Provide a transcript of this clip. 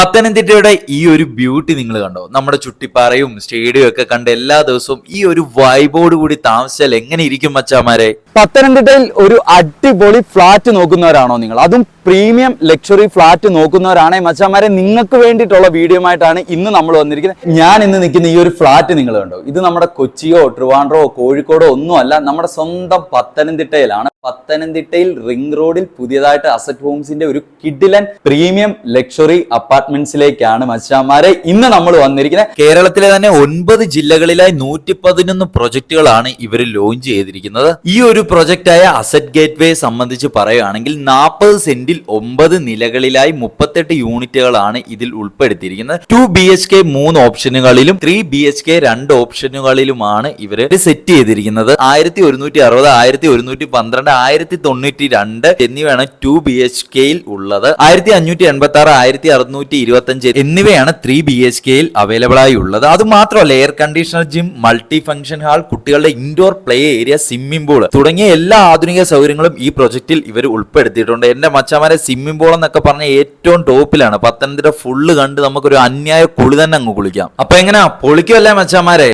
പത്തനംതിട്ടയുടെ ഈ ഒരു ബ്യൂട്ടി നിങ്ങൾ കണ്ടോ? നമ്മുടെ ചുട്ടിപ്പാറയും സ്റ്റേഡിയം ഒക്കെ കണ്ട് എല്ലാ ദിവസവും ഈ ഒരു വൈബോട് കൂടി താമസിച്ചാൽ എങ്ങനെ ഇരിക്കും മച്ചാമാരെ പത്തനംതിട്ടയിൽ ഒരു അടിപൊളി ഫ്ലാറ്റ് നോക്കുന്നവരാണോ നിങ്ങൾ? അതും പ്രീമിയം ലക്ഷറി ഫ്ലാറ്റ് നോക്കുന്നവരാണേ മച്ചാമാരെ നിങ്ങൾക്ക് വേണ്ടിയിട്ടുള്ള വീഡിയോ ആയിട്ടാണ് ഇന്ന് നമ്മൾ വന്നിരിക്കുന്നത്. ഞാൻ ഇന്ന് നിൽക്കുന്ന ഈ ഒരു ഫ്ലാറ്റ് നിങ്ങൾ കണ്ടോ? ഇത് നമ്മുടെ കൊച്ചിയോ ട്രിവാൻഡ്രോ കോഴിക്കോടോ ഒന്നുമല്ല നമ്മുടെ സ്വന്തം പത്തനംതിട്ടയിലാണ്. പത്തനംതിട്ടയിൽ റിംഗ് റോഡിൽ പുതിയതായിട്ട് അസറ്റ് ഹോംസിന്റെ ഒരു കിഡിലൻ പ്രീമിയം ലക്ഷറി അപ്പാർട്ട്മെന്റ്സിലേക്കാണ് മച്ചാമാരെ ഇന്ന് നമ്മൾ വന്നിരിക്കുന്നത്. കേരളത്തിലെ തന്നെ ഒൻപത് ജില്ലകളിലായി നൂറ്റി പതിനൊന്ന് പ്രൊജക്ടുകളാണ് ഇവർ ലോഞ്ച് ചെയ്തിരിക്കുന്നത്. ഈ ഒരു പ്രൊജക്റ്റായ അസറ്റ് ഗേറ്റ്വേ സംബന്ധിച്ച് പറയുകയാണെങ്കിൽ നാൽപ്പത് സെന്റിൽ ഒമ്പത് നിലകളിലായി മുപ്പത്തെട്ട് യൂണിറ്റുകളാണ് ഇതിൽ ഉൾപ്പെടുത്തിയിരിക്കുന്നത്. ടു ബി എച്ച് കെ മൂന്ന് ഓപ്ഷനുകളിലും ത്രീ ബി എച്ച് കെ രണ്ട് ഓപ്ഷനുകളിലുമാണ് ഇവർ സെറ്റ് ചെയ്തിരിക്കുന്നത്. ആയിരത്തി ഒരുന്നൂറ്റി അറുപത് ആയിരത്തി ഒരുന്നൂറ്റി പന്ത്രണ്ട് ആയിരത്തി തൊണ്ണൂറ്റി രണ്ട് എന്നിവയാണ് ടു ബി എച്ച് കെയിൽ ഉള്ളത്. ആയിരത്തി അഞ്ഞൂറ്റി എൺപത്തി ആറ് ആയിരത്തി അറുന്നൂറ്റി ഇരുപത്തി അഞ്ച് എന്നിവയാണ് ത്രീ ബി എച്ച് കെയിൽ അവൈലബിൾ ആയി ഉള്ളത്. അത് മാത്രമല്ല air conditioner gym multi function hall കുട്ടികളുടെ indoor play area swimming pool തുടങ്ങിയ എല്ലാ ആധുനിക സൗകര്യങ്ങളും ഈ പ്രൊജക്റ്റിൽ ഇവർ ഉൾപ്പെടുത്തിയിട്ടുണ്ട്. എന്റെ മച്ചമാരെ സ്വിമ്മിംഗ് പൂൾ എന്നൊക്കെ പറഞ്ഞ ഏറ്റവും ടോപ്പിലാണ്. പത്തനംതിട്ട ഫുള്ള് കണ്ട് നമുക്കൊരു അന്യായ കുളി തന്നെ അങ്ങ് കുളിക്കാം. അപ്പൊ എങ്ങനെയാ പൊളിക്കുമല്ലേ മച്ചമാരെ?